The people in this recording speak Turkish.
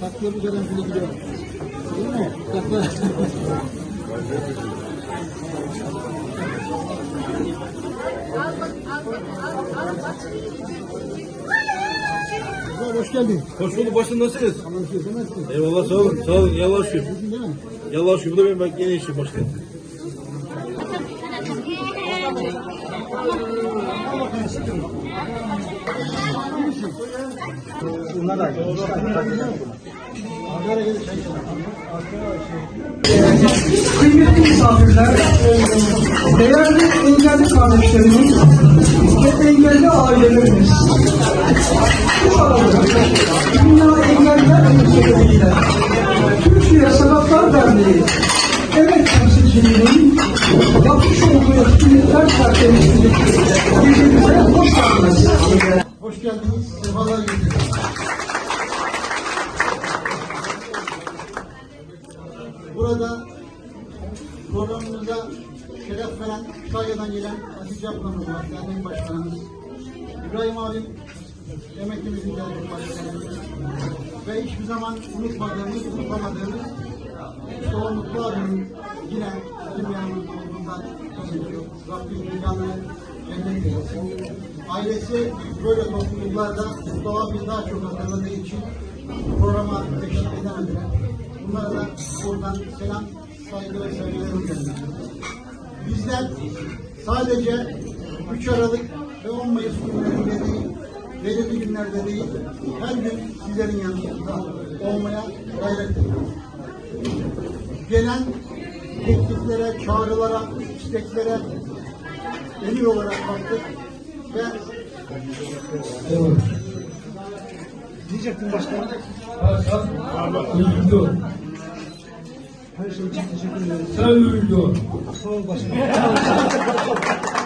Saklı bu kadar bile gidiyor. Değil mi? Saklı. Güzel, hoş geldin. Hoş bulduk başım nasılsınız? Allah'ın sözü nasılsın? Eyvallah sağ olun. Sağ olun. Yallah şükür. Yallah şükür. Bu da benim yeni işim. Geldin. Bunlar da. Kıymetli misafirler, değerli engelli kardeşlerimiz ve engelli ailelerimiz. Derneği emek temsilciliğinin yapmış olduğu etkinlikler çerçevesinde birbirimize hoş geldiniz. Hoş geldiniz. Sefalar. Burada programımıza şeref veren Kütahya'dan gelen Hatice ablamız var, dernek başkanımız. İbrahim abim, emeklimizin dernek başkanımız. Ve hiçbir zaman unutmadığımız, unutamadığımız mutlu abimin yine yanımızda olduğundan tanıyoruz. Rabbim dünyanı cennet eylesin. Ailesi böyle topluluklarda Mustafa abi daha çok hatırladığı için programa eşlik edemediler. Bunlara da buradan selam, saygı ve sevgilerimi gönderiyorum. Bizler sadece 3 Aralık ve 10 Mayıs günlerinde değil, belirli günlerde değil, her gün sizlerin yanında olmaya gayret ediyoruz. Gelen tekliflere, çağrılara, isteklere emir olarak baktık ve Diyecektim başkanım. Öldü. Her şey için teşekkür ederim. Sen öldü. Sağ ol başkanım.